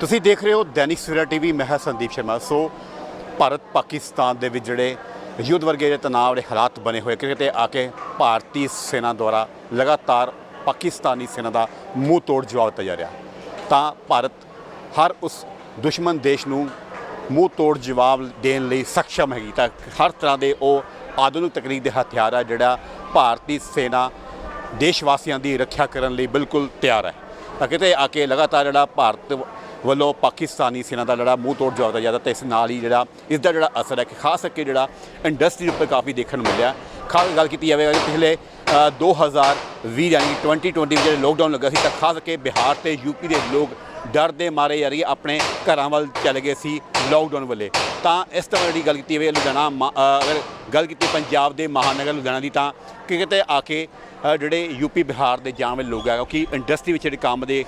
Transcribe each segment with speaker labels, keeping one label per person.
Speaker 1: ਤੁਸੀਂ ਦੇਖ ਰਹੇ ਹੋ ਦੈਨਿਕ ਸਵੇਰਾ ਟੀਵੀ, ਮੈਂ ਹਾਂ ਸੰਦੀਪ ਸ਼ਰਮਾ। ਸੋ, ਭਾਰਤ ਪਾਕਿਸਤਾਨ ਦੇ ਵਿੱਚ ਜਿਹੜੇ ਯੁੱਧ ਵਰਗੇ ਜਿਹੜੇ ਤਣਾਅ ਦੇ ਹਾਲਾਤ ਬਣੇ ਹੋਏ ਕਿਤੇ ਆ ਕੇ ਭਾਰਤੀ ਸੈਨਾ ਦੁਆਰਾ ਲਗਾਤਾਰ ਪਾਕਿਸਤਾਨੀ ਸੈਨਾ ਦਾ ਮੂੰਹ ਤੋੜ ਜਵਾਬ ਦਿੱਤਾ ਜਾ ਰਿਹਾ। ਤਾਂ ਭਾਰਤ ਹਰ ਉਸ ਦੁਸ਼ਮਣ ਦੇਸ਼ ਨੂੰ ਮੂੰਹ ਤੋੜ ਜਵਾਬ ਦੇਣ ਲਈ ਸક્ષਮ ਹੈਗੀ। ਤਾਂ ਹਰ ਤਰ੍ਹਾਂ ਦੇ ਉਹ ਆਧੁਨਿਕ ਤਕਨੀਕ ਦੇ ਹਥਿਆਰ ਆ, ਜਿਹੜਾ ਭਾਰਤੀ ਸੈਨਾ ਦੇਸ਼ ਵਾਸੀਆਂ ਦੀ ਰੱਖਿਆ ਕਰਨ ਲਈ ਬਿਲਕੁਲ ਤਿਆਰ ਹੈ। ਤਾਂ ਕਿਤੇ ਆ ਕੇ ਲਗਾਤਾਰ ਜਿਹੜਾ ਭਾਰਤ ਵੱਲੋਂ ਪਾਕਿਸਤਾਨੀ ਸੈਨਾ ਦਾ ਲੜਾ ਮੂੰਹ ਤੋੜ ਜਵਾਬ ਦਿੱਤਾ ਜਾਂਦਾ ਤੇ ਇਸ ਨਾਲ ਹੀ ਜਿਹੜਾ ਇਸ ਦਾ ਜਿਹੜਾ ਅਸਰ ਹੈ ਕਿ ਖਾਸ ਕਰਕੇ ਜਿਹੜਾ ਇੰਡਸਟਰੀ ਉੱਪਰ ਕਾਫੀ ਦੇਖਣ ਨੂੰ ਮਿਲਿਆ। ਖਾਸ ਗੱਲ ਕੀਤੀ ਜਾਵੇ ਅਗਰ ਪਿਛਲੇ ਅ, 2020 ਯਾਨੀ ਕਿ 2020 ਵਿੱਚ ਜਿਹੜਾ ਲੋਕਡਾਊਨ ਲੱਗਾ ਸੀ ਤਾਂ ਖਾਸ ਕਰਕੇ ਬਿਹਾਰ ਤੇ ਯੂਪੀ ਦੇ ਲੋਕ ਡਰ ਦੇ ਮਾਰੇ ਯਾਰੀ ਆਪਣੇ ਘਰਾਂ ਵੱਲ ਚਲੇ ਗਏ ਸੀ ਲੋਕਡਾਊਨ ਵੇਲੇ। ਤਾਂ ਇਸ ਤਰ੍ਹਾਂ ਦੀ ਗੱਲ ਕੀਤੀ ਜਾਵੇ ਲੁਧਿਆਣਾ ਮਾ- ਅਗਰ ਗੱਲ ਕੀਤੀ ਪੰਜਾਬ ਦੇ ਮਹਾਨਗਰ ਲੁਧਿਆਣਾ ਦੀ ਤਾਂ ਕਿ ਕਿਤੇ ਆ ਕੇ ਅ, ਜਿਹੜੇ ਯੂਪੀ ਬਿਹਾਰ ਦੇ ਜਾਂ ਵਾਲੇ ਲੋਕ ਆ ਕਿਉਂਕਿ ਇੰਡਸਟਰੀ ਵਿੱਚ ਜਿਹੜੇ ਕੰਮ ਦੇ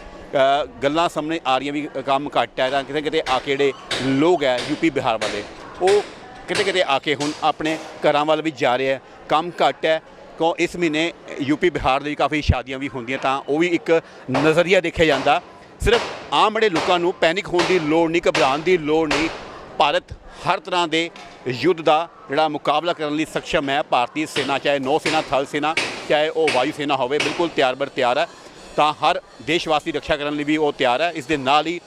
Speaker 1: ਗੱਲਾਂ ਸਾਹਮਣੇ ਆ ਰਹੀਆਂ ਵੀ ਕੰਮ ਘੱਟ ਹੈ ਤਾਂ ਕਿਤੇ ਕਿਤੇ ਆ ਕੇ ਜਿਹੜੇ ਲੋਕ ਹੈ ਯੂਪੀ ਬਿਹਾਰ ਵਾਲੇ ਉਹ ਕਿਤੇ ਕਿਤੇ ਆ ਕੇ ਹੁਣ ਆਪਣੇ ਘਰਾਂ ਵੱਲ ਵੀ ਜਾ ਰਹੇ ਹੈ ਕੰਮ ਘੱਟ ਹੈ ਕਿਉਂ ਇਸ ਮਹੀਨੇ ਯੂਪੀ ਬਿਹਾਰ ਦੇ ਵੀ ਕਾਫੀ ਸ਼ਾਦੀਆਂ ਵੀ ਹੁੰਦੀਆਂ ਤਾਂ ਉਹ ਵੀ ਇੱਕ ਨਜ਼ਰੀਆ ਦੇਖਿਆ ਜਾਂਦਾ। ਸਿਰਫ ਆਮ ਬੜੇ ਲੋਕਾਂ ਨੂੰ ਪੈਨਿਕ ਹੋਣ ਦੀ ਲੋੜ ਨਹੀਂ ਘਬਰਾਉਣ ਦੀ ਲੋੜ ਨਹੀਂ। ਭਾਰਤ ਹਰ ਤਰ੍ਹਾਂ ਦੇ ਯੁੱਧ ਦਾ ਜਿਹੜਾ ਮੁਕਾਬਲਾ ਕਰਨ ਲਈ ਸક્ષਮ ਹੈ। ਭਾਰਤੀ ਸੈਨਾ ਚਾਹੇ ਨੌ ਸੈਨਾ ਥਲ ਸੈਨਾ ਚਾਹੇ ਉਹ ਵਾਯੂ ਸੈਨਾ ਹੋਵੇ ਬਿਲਕੁਲ ਤਿਆਰ ਬਰ ਤਿਆਰ ਹੈ। ਤਾਂ ਹਰ ਦੇਸ਼ ਵਾਸੀ ਰੱਖਿਆ ਕਰਨ ਲਈ ਵੀ ਉਹ ਤਿਆਰ ਹੈ। ਇਸ ਦੇ ਨਾਲ ਹੀ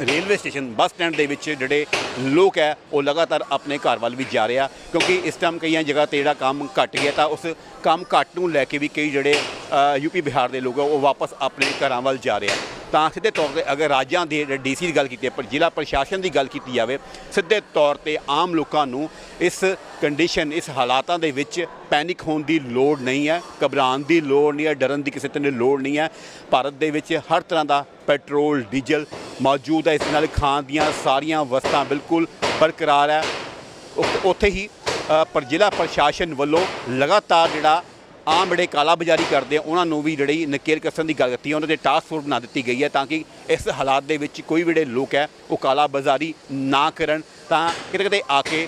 Speaker 1: ਰੇਲਵੇ ਸਟੇਸ਼ਨ ਬੱਸ ਸਟੈਂਡ ਦੇ ਵਿੱਚ ਜਿਹੜੇ ਲੋਕ ਹੈ ਉਹ ਲਗਾਤਾਰ ਆਪਣੇ ਘਰ ਵੱਲ ਵੀ ਜਾ ਰਿਹਾ। ਕਿਉਂਕਿ ਇਸ ਟਾਈਮ ਕਈਆਂ ਜਗ੍ਹਾ ਤੇ ਜਿਹੜਾ ਕੰਮ ਘਟ ਗਿਆ ਤਾਂ ਉਸ ਕੰਮ ਘੱਟ ਨੂੰ ਲੈ ਕੇ ਵੀ ਕਈ ਜਿਹੜੇ ਅ, ਯੂਪੀ ਬਿਹਾਰ ਦੇ ਲੋਕ ਆ ਉਹ ਵਾਪਸ ਆਪਣੇ ਘਰਾਂ ਵੱਲ ਜਾ ਰਿਹਾ ਤਾਂ ਸਿੱਧੇ ਤੌਰ ਤੇ ਅਗਰ ਰਾਜਾਂ ਦੇ ਡੀਸੀ ਦੀ ਗੱਲ ਕੀਤੀ ਹੈ ਪਰ ਜ਼ਿਲ੍ਹਾ ਪ੍ਰਸ਼ਾਸਨ ਦੀ ਗੱਲ ਕੀਤੀ ਜਾਵੇ ਸਿੱਧੇ ਤੌਰ ਤੇ ਆਮ ਲੋਕਾਂ ਨੂੰ ਇਸ ਕੰਡੀਸ਼ਨ ਇਸ ਹਾਲਾਤਾਂ ਦੇ ਵਿੱਚ ਪੈਨਿਕ ਹੋਣ ਦੀ ਲੋੜ ਨਹੀਂ ਹੈ ਘਬਰਾਉਣ ਦੀ ਲੋੜ ਨਹੀਂ ਹੈ ਡਰਨ ਦੀ ਕਿਸੇ ਤਰ੍ਹਾਂ ਦੀ ਲੋੜ ਨਹੀਂ ਹੈ। ਭਾਰਤ ਦੇ ਵਿੱਚ ਹਰ ਤਰ੍ਹਾਂ ਦਾ ਪੈਟਰੋਲ ਡੀਜ਼ਲ ਮੌਜੂਦ ਹੈ ਇਸ ਨਾਲ ਖਾਣ ਦੀਆਂ ਸਾਰੀਆਂ ਵਸਤਾਂ ਬਿਲਕੁਲ ਬਰਕਰਾਰ ਹੈ। ਉੱਥੇ ਹੀ ਅ, ਪਰ ਜ਼ਿਲ੍ਹਾ ਪ੍ਰਸ਼ਾਸਨ ਵੱਲੋਂ ਲਗਾਤਾਰ ਜਿਹੜਾ ਆਮ ਜਿਹੜੇ ਕਾਲਾ ਬਾਜ਼ਾਰੀ ਕਰਦੇ ਆ ਉਹਨਾਂ ਨੂੰ ਵੀ ਜਿਹੜੀ ਨਕੇਲ ਕਸਣ ਦੀ ਗੱਲ ਕੀਤੀ ਹੈ ਉਹਨਾਂ ਦੇ ਟਾਸਕ ਫੋਰਸ ਬਣਾ ਦਿੱਤੀ ਗਈ ਹੈ ਤਾਂ ਕਿ ਇਸ ਹਾਲਾਤ ਦੇ ਵਿੱਚ ਕੋਈ ਵੀ ਜਿਹੜੇ ਲੋਕ ਹੈ ਉਹ ਕਾਲਾ ਬਾਜ਼ਾਰੀ ਨਾ ਕਰਨ। ਤਾਂ ਕਿਤੇ ਕਿਤੇ ਆ ਕੇ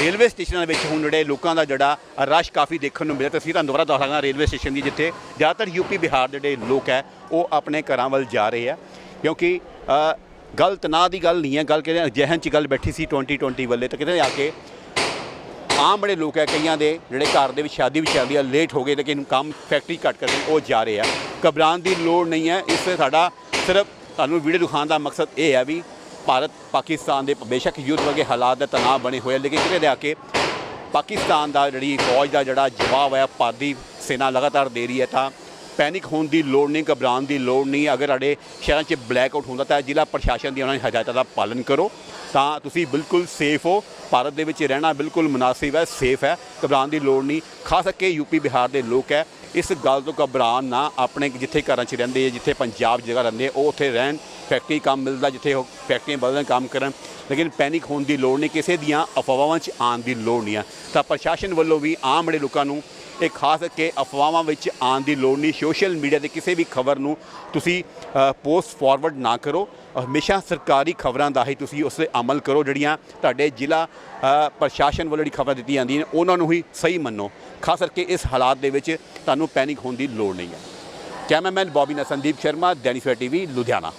Speaker 1: ਰੇਲਵੇ ਸਟੇਸ਼ਨਾਂ ਦੇ ਵਿੱਚ ਹੁਣ ਜਿਹੜੇ ਲੋਕਾਂ ਦਾ ਜਿਹੜਾ ਰਸ਼ ਕਾਫੀ ਦੇਖਣ ਨੂੰ ਮਿਲਿਆ ਤਸਵੀਰਾਂ ਦੁਬਾਰਾ ਦਿਖਾਵਾਂਗਾ ਰੇਲਵੇ ਸਟੇਸ਼ਨ ਦੀ ਜਿੱਥੇ ਜ਼ਿਆਦਾਤਰ ਯੂਪੀ ਬਿਹਾਰ ਦੇ ਜਿਹੜੇ ਲੋਕ ਹੈ ਉਹ ਆਪਣੇ ਘਰਾਂ ਵੱਲ ਜਾ ਰਹੇ ਆ। ਕਿਉਂਕਿ ਅ, ਗੱਲ ਤਣਾਅ ਦੀ ਗੱਲ ਨਹੀਂ ਹੈ ਗੱਲ ਕਿਤੇ ਜਹਨ ਚ ਗੱਲ ਬੈਠੀ ਸੀ 2020 ਵੱਲੇ ਤਾਂ ਕਿਤੇ ਆ ਕੇ ਆਮ ਬੜੇ ਲੋਕ ਹੈ ਕਈਆਂ ਦੇ ਜਿਹੜੇ ਘਰ ਦੇ ਵਿੱਚ ਸ਼ਾਦੀ ਵੀ ਚੱਲਦੀ ਆ ਲੇਟ ਹੋ ਗਏ ਲੇਕਿਨ ਕੰਮ ਫੈਕਟਰੀ ਘੱਟ ਕਰਕੇ ਉਹ ਜਾ ਰਹੇ ਆ। ਘਬਰਾਉਣ ਦੀ ਲੋੜ ਨਹੀਂ ਹੈ ਇਸ ਸਾਡਾ ਸਿਰਫ ਤੁਹਾਨੂੰ ਵੀਡੀਓ ਦਿਖਾਉਣ ਦਾ ਮਕਸਦ ਇਹ ਹੈ ਵੀ ਭਾਰਤ ਪਾਕਿਸਤਾਨ ਦੇ ਬੇਸ਼ੱਕ ਯੁੱਧ ਵਰਗੇ ਹਾਲਾਤ ਦਾ ਤਣਾਅ ਬਣੇ ਹੋਏ ਆ, ਲੇਕਿਨ ਕਿਤੇ ਲਿਆ ਕੇ ਪਾਕਿਸਤਾਨ ਦਾ ਜਿਹੜੀ ਫੌਜ ਦਾ ਜਿਹੜਾ ਜਵਾਬ ਹੈ ਭਾਰਤੀ ਸੈਨਾ ਲਗਾਤਾਰ ਦੇ ਰਹੀ ਹੈ ਤਾਂ ਪੈਨਿਕ ਹੋਣ ਦੀ ਲੋੜ ਨਹੀਂ ਘਬਰਾਉਣ ਦੀ ਲੋੜ ਨਹੀਂ। ਅਗਰ ਸਾਡੇ ਸ਼ਹਿਰਾਂ 'ਚ ਬਲੈਕ ਆਊਟ ਹੁੰਦਾ ਤਾਂ ਜ਼ਿਲ੍ਹਾ ਪ੍ਰਸ਼ਾਸਨ ਦੀਆਂ ਉਹਨਾਂ ਹਦਾਇਤਾਂ ਦਾ ਪਾਲਣ ਕਰੋ। ਤਾਂ ਤੁਸੀਂ ਬਿਲਕੁਲ ਸੇਫ ਹੋ। ਭਾਰਤ ਦੇ ਵਿੱਚ ਰਹਿਣਾ ਬਿਲਕੁਲ ਮੁਨਾਸਿਬ ਹੈ ਸੇਫ ਹੈ। ਘਬਰਾਉਣ ਦੀ ਲੋੜ ਨਹੀਂ। ਖਾਸ ਕਰਕੇ ਯੂਪੀ ਬਿਹਾਰ ਦੇ ਲੋਕ ਹੈ। ਇਸ ਗੱਲ ਤੋਂ ਘਬਰਾਉਣ ਨਾ ਆਪਣੇ ਜਿੱਥੇ ਘਰਾਂ 'ਚ ਰਹਿੰਦੇ ਆ, ਜਿੱਥੇ ਪੰਜਾਬ ਜਗ੍ਹਾ ਰਹਿੰਦੇ ਆ, ਉਹ ਉੱਥੇ ਰਹਿਣ ਫੈਕਟਰੀ ਕੰਮ ਮਿਲਦਾ ਜਿੱਥੇ ਉਹ ਫੈਕਟਰੀਆਂ ਬਦਲਣ ਕੰਮ ਕਰਨ। ਲੇਕਿਨ ਪੈਨਿਕ ਹੋਣ ਦੀ ਲੋੜ ਨਹੀਂ ਕਿਸੇ ਦੀਆਂ ਅਫਵਾਹਾਂ 'ਚ ਆਉਣ ਦੀ ਲੋੜ ਨਹੀਂ ਹੈ। ਤਾਂ ਪ੍ਰਸ਼ਾਸਨ ਵੱਲੋਂ ਵੀ ਆਮ ਜਿਹੜੇ ਲੋਕਾਂ ਨੂੰ ਇਹ ਖਾਸ ਕਰਕੇ ਅਫਵਾਹਾਂ ਵਿੱਚ ਆਉਣ ਦੀ ਲੋੜ ਨਹੀਂ। ਸੋਸ਼ਲ ਮੀਡੀਆ ਤੇ ਕਿਸੇ ਵੀ ਖਬਰ ਨੂੰ ਤੁਸੀਂ ਪੋਸਟ ਫਾਰਵਰਡ ਨਾ ਕਰੋ। ਹਮੇਸ਼ਾ ਸਰਕਾਰੀ ਖਬਰਾਂ ਦਾ ਹੀ ਤੁਸੀਂ ਉਸ 'ਤੇ ਅਮਲ ਕਰੋ। ਜਿਹੜੀਆਂ ਤੁਹਾਡੇ ਜ਼ਿਲ੍ਹਾ ਪ੍ਰਸ਼ਾਸਨ ਵੱਲੋਂ ਜਿਹੜੀ ਖਬਰ ਦਿੱਤੀ ਜਾਂਦੀਆਂ ਨੇ, ਉਹਨਾਂ ਨੂੰ ਹੀ ਸਹੀ ਮੰਨੋ। ਖਾਸ ਕਰਕੇ ਇਸ ਹਾਲਾਤ ਦੇ ਵਿੱਚ ਤੁਹਾਨੂੰ ਪੈਨਿਕ ਹੋਣ ਦੀ ਲੋੜ ਨਹੀਂ ਹੈ। ਕੈਮਰਾਮੈਨ ਬੌਬੀ ਨਾਲ ਸੰਦੀਪ ਸ਼ਰਮਾ, ਦੈਨਿਕ ਸਵੇਰਾ ਟੀਵੀ, ਲੁਧਿਆਣਾ।